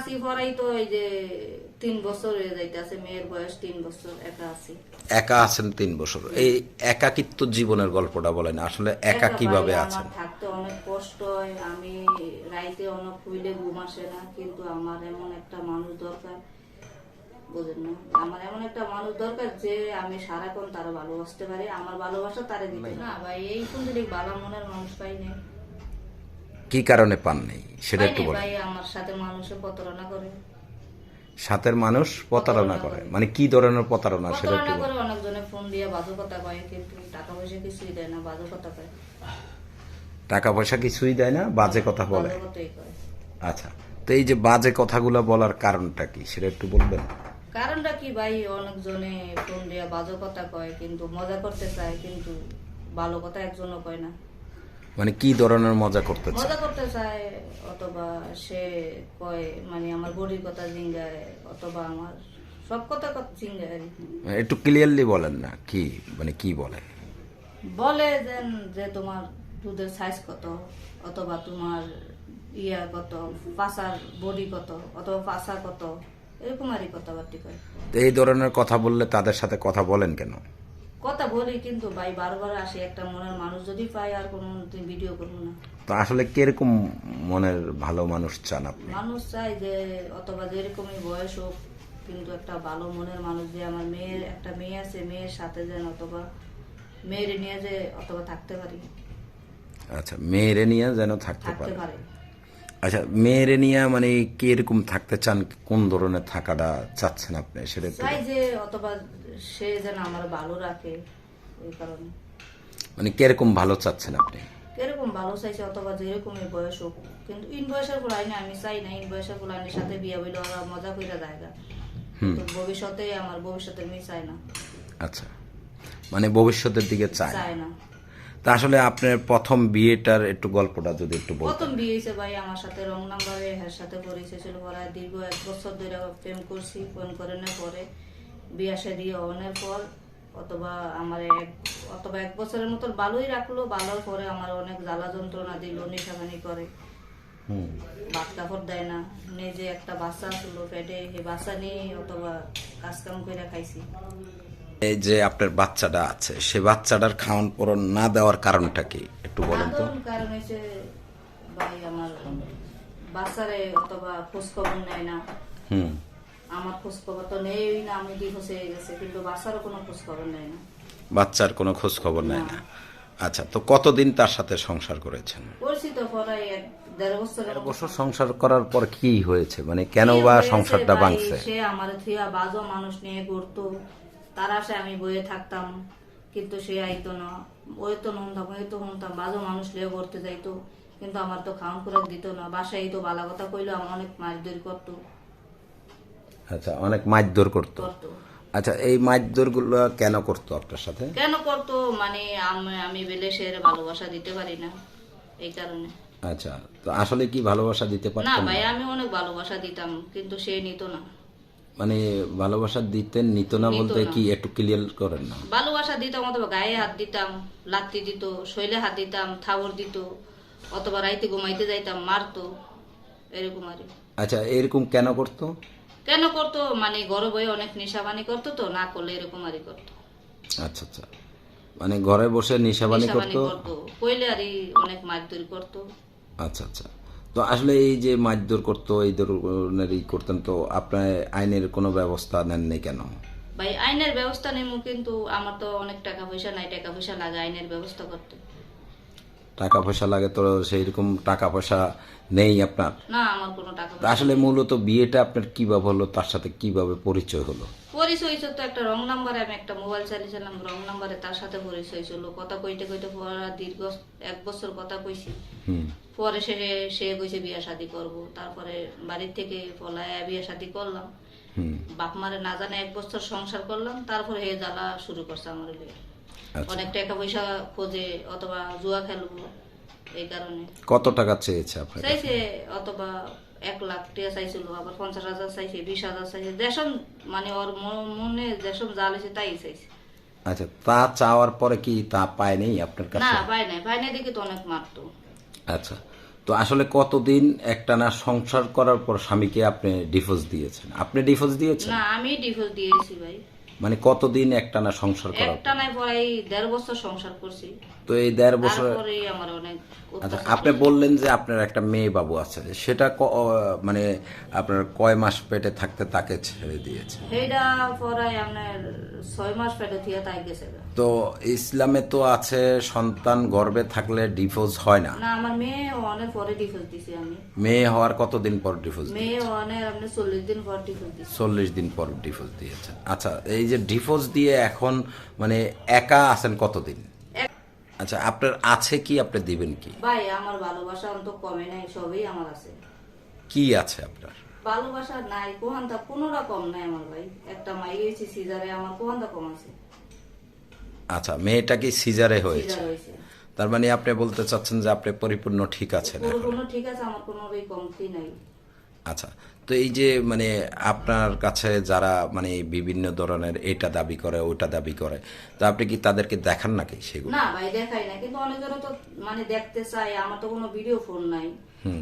আছি পরাই তো এই যে তিন বছর হয়ে যাইতেছে মেয়ের বয়স তিন বছর একা আছি। একা আছেন তিন বছর। এই একাকিত্ব জীবনের গল্পটা বলেন আসলে একা কীভাবে আছেন? থাকতে অনেক কষ্ট হয় আমি রাইতে অনেক খুইলে ঘুম আসে না কিন্তু আমার এমন একটা মানুষ দরকার বুঝেন না আমার এমন একটা মানুষ দরকার যে আমি সারাক্ষণ তারা ভালোবাসতে পারি আমার ভালোবাসা তারে দিতে না ভাই এই কুন্দিলিক ভালো মনের মানুষ পাই নাই। কি কারণে পান নেই সেটা একটু বলেন। ভাই আমার সাথে মানুষের প্রতারণা করে। সাথের মানুষ প্রতারণা করে? মানে কি ধরনের প্রতারণা সেটা একটু প্রতারণা বলেন। অনেকজনে ফোন দিয়ে বাজু কথা কয় কিন্তু টাকা পয়সা কিছুই দেয় না বাজু কথা কয়। টাকা পয়সা কিছুই দেয় না বাজে কথা বলে। বাজু কথাই কয়। আচ্ছা তো এই যে বাজে কথাগুলো বলার কারণটা কি সেটা একটু বলবেন? কারণটা কি ভাই? অনেকজনে ফোন দিয়ে বাজে কথা কয় কিন্তু মজা করতে চায় কিন্তু ভালো কথা একজনও কয় না। মানে কি ধরনের মজা করতে চায়? মজা করতে চায় অথবা সে কয় মানে আমার বডির কথা জিঙ্গায় অথবা আমার সব কথা কথা জিঙ্গায় আর কি। একটু ক্লিয়ারলি বলেন না কি মানে কি বলে? বলে যেন যে তোমার দুধের সাইজ কত অথবা তোমার ইয়া কত পাশার বডি কত অথবা পাশা কত এরকম আরই কথাবার্তি কয়। এই ধরনের কথা বললে তাদের সাথে কথা বলেন কেন? কথা বলি কিন্তু ভাই বারবার আসে একটা মনের মানুষ যদি পাই আর কোনো ভিডিও করব না। তো আসলে কীরকম মনের ভালো মানুষ চান আপনি? মানুষ চাই যে অথবা যেরকমই বয়স হোক কিন্তু একটা ভালো মনের মানুষ যে আমার মেয়ের একটা মেয়ে আছে মেয়ের সাথে যেন অথবা মেয়ের নিয়ে যে অথবা থাকতে পারি। আচ্ছা মেয়েরে নিয়ে যেন থাকতে পারে। আচ্ছা মেয়েরে নিয়ে মানে কীরকম থাকতে চান? কোন ধরনের থাকাটা চাচ্ছেন আপনি? সেটা চাই যে অথবা সে যেন আমার ভালো রাখে এই কারণে। মানে কীরকম ভালো চাচ্ছেন আপনি? কীরকম ভালো চাইছে অথবা যেরকমই বয়স হোক। কিন্তু ইন বয়সের গুলাইনে আমি চাই না ইন বয়সের গুলাইনের সাথে বিয়া বইলে ওরা মজা করে জায়গা কিন্তু ভবিষ্যতে আমার ভবিষ্যতের মেয়ে চাই না। আচ্ছা। মানে ভবিষ্যতের দিকে চায় চায় না। তা আসলে আপনার প্রথম বিয়েটার একটু গল্পটা যদি একটু বলতেন। প্রথম বিয়ে হয়েছে ভাই আমার সাথে রং নাম্বারে এর সাথে পরিচয় ছিল পরে দীর্ঘ এক বছর ধরে প্রেম করছি প্রেম করে না পরে বিয়া শাদী হওয়ার পর অথবা আমার এক অথবা এক বছরের মতো ভালোই রাখল ভালোর পরে আমার অনেক জ্বালা যন্ত্রণা দিল নেশাখানি করে। হুম। ভাত কাপড় দেয় না নিজে একটা বাচ্চা আসলো পেটে সেই বাচ্চা নিয়ে অথবা কাজ কাম করে খাইছি। এই যে আপনার বাচ্চাটা আছে সে বাচ্চাটার খাওয়ান পরন না দেওয়ার কারণটা কি? একটু বলেন তো। কারণ হচ্ছে ভাই আমার বাচ্চারে অথবা খোঁজ নেয় না। হুম। আমার খোঁজ তো নেই না আমি কি হয়ে গেছে কিন্তু বাচ্চারও কোনো খোঁজ খবর না। বাচ্চার কোনো খোঁজ খবর নেয় না। আচ্ছা তো কতদিন তার সাথে সংসার করেছেন? করছি তো দেড় বছর সংসার করার পর কি হয়েছে? মানে কেন বা সংসারটা ভাঙছে? সে আমার থিয়া বাজো মানুষ নিয়ে ঘুরতো। তার আশায় আমি বয়ে থাকতাম কিন্তু সে আইতো না। ওই তো নুনতাম ওই তো নুনতাম বাজো মানুষ লিয়ে ঘুরতে যাইতো কিন্তু আমার তো খাওয়ান খুরাক দিত না। বাসায় তো বালা কথা কইলো আমার অনেক মারধর করতো। আচ্ছা অনেক মারধর করতো। করতো। আচ্ছা এই মারধরগুলো কেন করতো আপনার সাথে? কেন করতো? মানে আমি আমি বেলে সে ভালোবাসা দিতে পারি না এই কারণে। আচ্ছা তো আসলে কি ভালোবাসা দিতে না পারতেন ভাই আমি অনেক ভালোবাসা দিতাম কিন্তু সে নিত না। মানে ভালোবাসা দিতেন নিত না বলতে কি একটু ক্লিয়ার করেন না? ভালোবাসা দিতাম অথবা গায়ে হাত দিতাম লাত্তি দিত শৈলে হাত দিতাম থাবর দিত অথবা রাইতে ঘুমাইতে যাইতাম মারতো এরকম আর আচ্ছা এরকম কেন করতো? কেন করতো? মানে ঘরে বয়ে অনেক নেশাবানি করতো তো না করলে এরকম আরই করতো। আচ্ছা আচ্ছা। মানে ঘরে বসে নিশাবানি করতো? করতো কইলে আরই অনেক মারধর করতো। আচ্ছা আচ্ছা। তো আসলে এই যে মারধর করতো এই ধরনের ই করতেন তো আপনার আইনের কোনো ব্যবস্থা নেননি কেন? ভাই আইনের ব্যবস্থা নেব কিন্তু আমার তো অনেক টাকা পয়সা নাই টাকা পয়সা লাগে আইনের ব্যবস্থা করতে। টাকা পয়সা লাগে তো সেই রকম টাকা পয়সা নেই আপনার? না আমার কোনো টাকা আসলে মূলত বিয়েটা আপনার কীভাবে হলো তার সাথে কীভাবে পরিচয় হলো? পরিচয় হয়েছে তো একটা রং নাম্বারে আমি একটা মোবাইল চালিয়েছিলাম রং নাম্বারে তার সাথে পরিচয় ছিল কথা কইতে কইতে পরে দীর্ঘ এক বছর কথা কইছি। হুম। পরে সে সে কইছে বিয়া শাদি করব। তারপরে বাড়ির থেকে পলায় বিয়া শাদি করলাম। বাপ মারে না জানে এক বছর সংসার করলাম তারপরে হে জ্বালা শুরু করছে আমার। আচ্ছা। অনেক টাকা পয়সা খোঁজে অথবা জুয়া খেলব এই কারণে। কত টাকা চেয়েছে আপনার চাইছে অথবা এক লাখ টাকা চাইছিল আবার পঞ্চাশ হাজার চাইছে বিশ হাজার চাইছে দেশম মানে ওর মনে দেশম যা লেছে তাই চাইছে। আচ্ছা তা চাওয়ার পরে কি তা পায়নি আপনার না কাছে পাই নাই পাই নাই দেখি তো অনেক মারতো। আচ্ছা। তো আসলে কতদিন একটানা সংসার করার পর স্বামীকে আপনি ডিভোর্স দিয়েছেন? আপনি ডিভোর্স দিয়েছেন? না আমি ডিভোর্স দিয়েছি ভাই। মানে কতদিন একটানা সংসার করা একটা নাই প্রায় দেড় বছর সংসার করছি। তো এই দেড় বছর আচ্ছা আপনি বললেন যে আপনার একটা মেয়ে বাবু আছে সেটা মানে আপনার কয় মাস পেটে থাকতে তাকে ছেড়ে দিয়েছে। তো ইসলামে তো আছে সন্তান গর্ভে থাকলে ডিভোর্স হয় না। আমার মেয়ে অনেক পরে ডিভোর্স দিছি আমি। মেয়ে হওয়ার কতদিন পর ডিভোর্স মেয়ে অনেক আপনি চল্লিশ দিন পর ডিভোর্স দিছি চল্লিশ দিন পর ডিভোর্স দিয়েছেন আচ্ছা এই যে ডিভোর্স দিয়ে এখন মানে একা আছেন কতদিন? আচ্ছা আপনার আছে কি? আপনি দিবেন কি? ভাই আমার ভালোবাসা অন্ত কমে নাই সবই আমার আছে। কি আছে আপনার? ভালোবাসা নাই কোহান্তা কোনোটা রকম নাই আমার ভাই। একটা মাই গেছি সিজারে আমার কোহান্তা কম আছে। আচ্ছা মেয়েটা কি সিজারে হয়েছে সিজার হয়েছে? তার মানে আপনি বলতে চাচ্ছেন যে আপনি পরিপূর্ণ ঠিক আছেন পুরো এখন? কোনো ঠিক আছে আমার কোনো কমতি নাই। আচ্ছা তো এই যে মানে আপনার কাছে যারা মানে বিভিন্ন ধরনের এটা দাবি করে ওটা দাবি করে তো আপনি কি তাদেরকে দেখান নাকি সেগুলো? না ভাই দেখাই না। কিন্তু অনেকেরও তো মানে দেখতে চাই আমার তো কোনো ভিডিও ফোন নাই।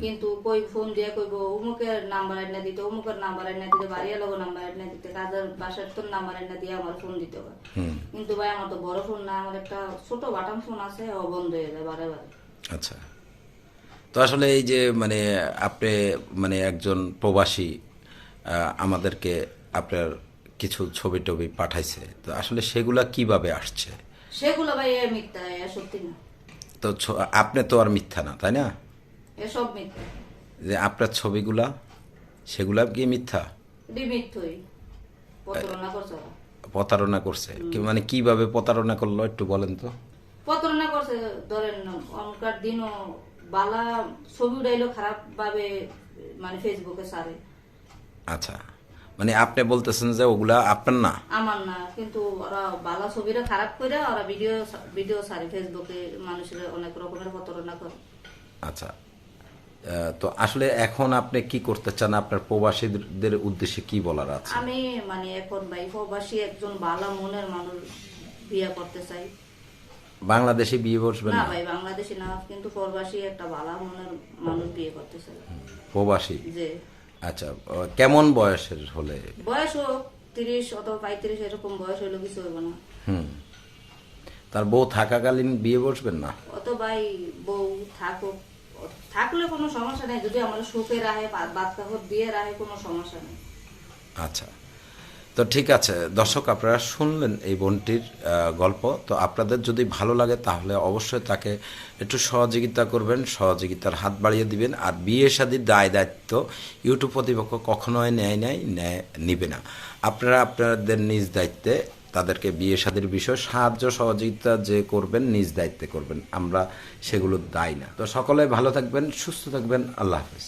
কিন্তু কই ফোন দিয়ে কইব অমুকের নাম্বার এনে দিতে অমুকের নাম্বার এনে দিতে বাড়িয়া লোক নাম্বার এনে দিতে কাজের বাসার তোর নাম্বার এনে দিয়ে আমার ফোন দিতে হয়। কিন্তু ভাই আমার তো বড় ফোন না আমার একটা ছোট বাটাম ফোন আছে ও বন্ধ হয়ে যায় বারে বারে। আচ্ছা। তো আসলে এই যে মানে আপনি মানে একজন প্রবাসী আমাদেরকে আপনার কিছু ছবি টবি পাঠাইছে তো আসলে সেগুলা কীভাবে আসছে? সেগুলো ভাই এ মিথ্যা এ সত্যি না। তো ছ- আপনি তো আর মিথ্যা না তাই না? এসব মিথ্যা। যে আপনার ছবিগুলা সেগুলা কি মিথ্যা? এটি মিথ্যই। প্রতারণা করছে ওরা। প্রতারণা করছে? কি- মানে কীভাবে প্রতারণা করল একটু বলেন তো। প্রতারণা করছে ধরেন অনকার দিনও বালা ছবি উড়াইলো খারাপ ভাবে মানে ফেসবুকে সারে। আচ্ছা। মানে আপনি বলতেছেন যে ওগুলা আপনার না? আমার না কিন্তু ওরা বালা ছবিটা খারাপ করে ওরা ভিডিও ভিডিও সারে ফেসবুকে মানুষের অনেক রকমের প্রতারণা করে। আচ্ছা। তো আসলে এখন আপনি কি করতে চান? আপনার প্রবাসীদের উদ্দেশ্যে কি বলার আছে? আমি মানে এখন ভাই প্রবাসী একজন বালা মনের মানুষ বিয়ে করতে চাই। বাংলাদেশে বিয়ে বসবেন না ভাই বাংলাদেশি না কিন্তু প্রবাসী একটা বালা মনের মানুষ বিয়ে করতে চাই প্রবাসী? যে আচ্ছা কেমন বয়সের হলে? বয়স হোক তিরিশ অথবা পঁয়ত্রিশ এরকম বয়স হইলে কিছু হবে না। হুম। তার বউ থাকাকালীন বিয়ে বসবেন না? অত ভাই বউ থাকুক থাকলে কোনো সমস্যা নেই। যদি আমার সুখে রাহে বাদ কাপড় দিয়ে রাহে কোনো সমস্যা নেই। আচ্ছা। তো ঠিক আছে, দর্শক আপনারা শুনলেন এই বোনটির গল্প। তো আপনাদের যদি ভালো লাগে তাহলে অবশ্যই তাকে একটু সহযোগিতা করবেন, সহযোগিতার হাত বাড়িয়ে দিবেন। আর বিয়ে শাদির দায় দায়িত্ব ইউটিউব প্রতিপক্ষ কখনোই নেয় নাই, নেয়, নিবে না। আপনারা আপনাদের নিজ দায়িত্বে তাদেরকে বিয়ে শাদির বিষয়ে সাহায্য, সহযোগিতা যে করবেন, নিজ দায়িত্বে করবেন। আমরা সেগুলো দায় না। তো সকলে ভালো থাকবেন, সুস্থ থাকবেন। আল্লাহ হাফিজ।